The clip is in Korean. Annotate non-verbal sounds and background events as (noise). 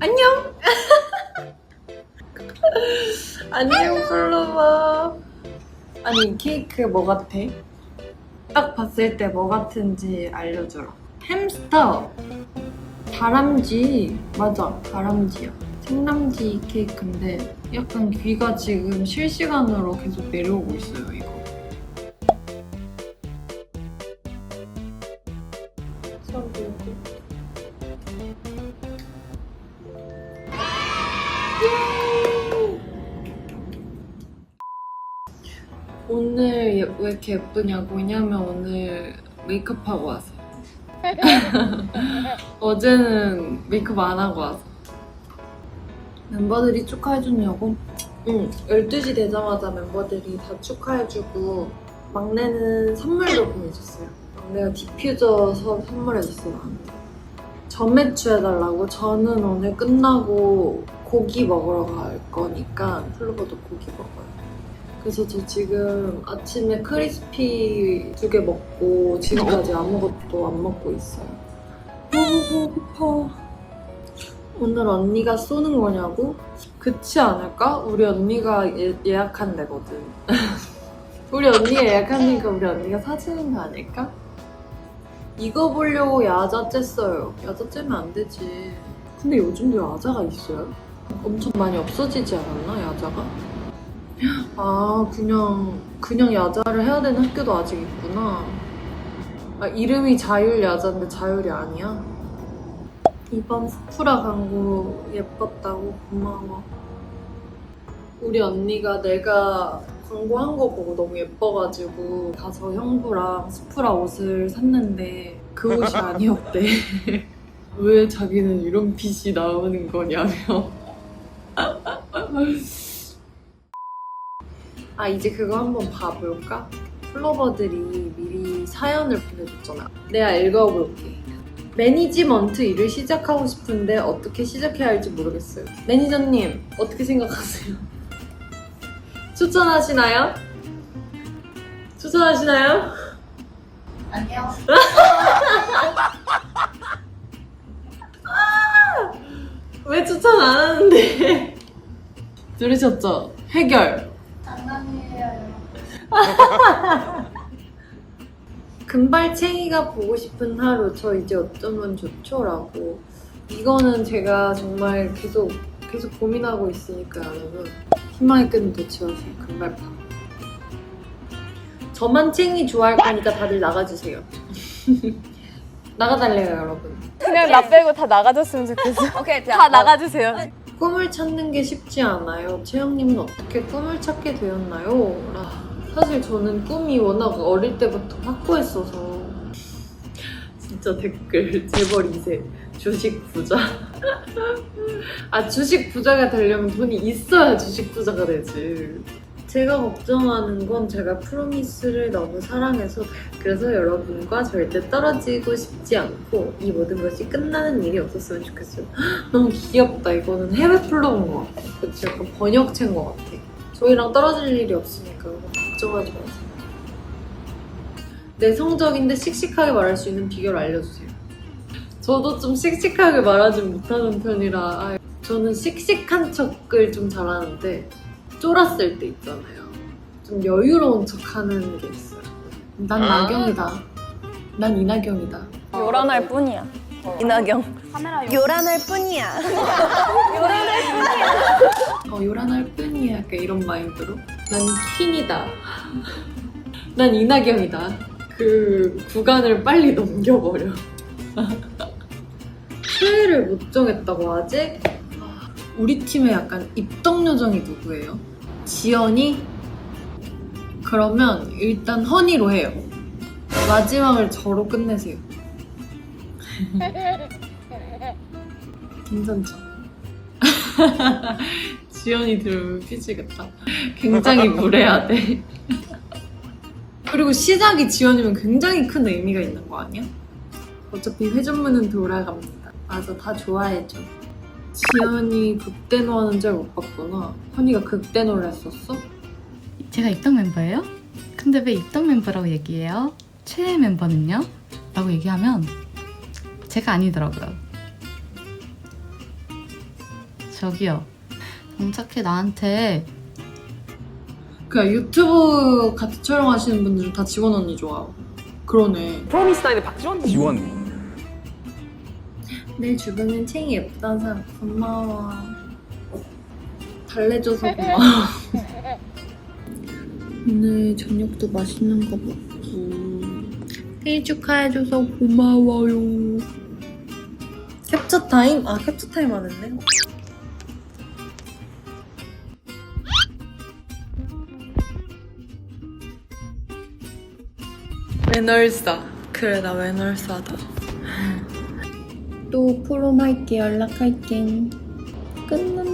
안녕. 안녕 플로버. 아니 케이크 뭐 같아? 딱 봤을 때 뭐 같은지 알려주라. 햄스터. 다람쥐. 맞아, 다람쥐야. 생남쥐 케이크인데 약간 귀가 지금 실시간으로 계속 내려오고 있어요, 오늘 예- 왜 이렇게 예쁘냐고. 왜냐면 오늘 메이크업하고 와서. (laughs) 어제는 메이크업 안 하고 와서. 멤버들이 축하해줬냐고? 응 12시 되자마자 멤버들이 다 축하해주고 막내는 선물도 보내줬어요. 막내가 디퓨저 서 선물해줬어요 나한테. 전매추해달라고? 저는 오늘 끝나고 고기 먹으러 갈 거니까 플로버도 고기 먹어요 그래서 저 지금 아침에 크리스피 두 개 먹고 지금까지 아무것도 안 먹고 있어요. 너무 배고파. 오늘 언니가 쏘는 거냐고? 그치 않을까? 우리 언니가 예, 예약한 데거든. (laughs) 우리 언니가 예약하니까 우리 언니가 사주는 거 아닐까? 이거 보려고 야자 쬐어요. 야자 쬐면 안 되지. 근데 요즘도 야자가 있어요? 엄청 많이 없어지지 않았나, 야자가? 아, 그냥, 그냥 야자를 해야 되는 학교도 아직 있구나. 아, 이름이 자율 야자인데 자율이 아니야? 이번 스프라 광고 예뻤다고 고마워. 우리 언니가 내가 광고한 거 보고 너무 예뻐가지고 가서 형부랑 스프라 옷을 샀는데 그 옷이 (laughs) 아니었대. 왜 자기는 이런 핏이 나오는 거냐며. 아 이제 그거 한번 봐볼까? 플로버들이 미리 사연을 보내줬잖아. 내가 읽어볼게. 매니지먼트 일을 시작하고 싶은데 어떻게 시작해야 할지 모르겠어요. 매니저님 어떻게 생각하세요? (laughs) 추천하시나요? 추천하시나요? 안녕. (laughs) 왜 추천 안 하는데? (laughs) 들으셨죠? 해결. 장난이에요. (laughs) 금발챙이가 보고 싶은 하루 저 이제 어쩌면 좋죠라고 이거는 제가 정말 계속 계속 고민하고 있으니까 여러분 희망의 끈을 놓치마세요 금발파 저만 챙이 좋아할 거니까 다들 나가주세요 (laughs) 나가달래요 여러분 그냥 나 빼고 다 나가줬으면 좋겠어. (laughs) 오케이, 다 나가주세요. 꿈을 찾는 게 쉽지 않아요 채영님은 어떻게 꿈을 찾게 되었나요? 아, 사실 저는 꿈이 워낙 어릴 때부터 확고했어서 진짜 댓글 재벌 2세 주식 부자 (laughs) 아 주식 부자가 되려면 돈이 있어야 주식 부자가 되지 제가 걱정하는 건 제가 프로미스를 너무 사랑해서 그래서 여러분과 절대 떨어지고 싶지 않고 이 모든 것이 끝나는 일이 없었으면 좋겠어요 (gasps) 너무 귀엽다. 이거는 해외 플로그인 것 같아. 그치? 약간 번역체인 것 같아. 저희랑 떨어질 일이 없으니까 걱정하지 마세요. 내 성적인데 씩씩하게 말할 수 있는 비결 알려주세요. 저도 좀 씩씩하게 말하지 못하는 편이라 아, 저는 씩씩한 척을 좀 잘하는데 쫄았을 때 있잖아요. 좀 여유로운 척하는 게 있어요. 난 나경이다. 난 이나경이다. 요란할 뿐이야. 이나경. 카메라 요란할 뿐이야. (laughs) 어, 요란할 뿐이야. 약간 이런 마인드로. 난 퀸이다. 난 이나경이다. 그 구간을 빨리 넘겨버려. 최애를 못 정했다고 아직? 우리 팀에 약간 입덕 요정이 누구예요? 지연이? 그러면 일단 허니로 해요. 마지막을 저로 끝내세요. (laughs) 괜찮죠? (laughs) 지연이 들으면 삐지겠다. 굉장히 무례하대. 그리고 시작이 지연이면 굉장히 큰 의미가 있는 거 아니야? 어차피 회전문은 돌아갑니다. 맞아, 다 좋아해줘. 지연이 극대노 하는 줄 못 봤구나. 허니가 극대노를 했었어? 제가 입당 멤버예요? 근데 왜 입당 멤버라고 얘기해요? 최애 멤버는요? 라고 얘기하면 제가 아니더라고요. 저기요. 정착해 나한테 그냥 유튜브 같이 촬영하시는 분들은 다 직원 언니 좋아요. 그러네. 프로미스나인의 박지원 지원 내 주변엔 챙이 예쁘다는 사람 고마워. 달래줘서 (laughs) 고마워. 오늘 저녁도 맛있는 거 먹고 생일 축하해줘서 고마워요. 캡처 타임? 아 캡처 타임 안 했네. 외널사. 그래 나 외널사다. 또 프로마이께 연락할게. 끝난다. 안녕.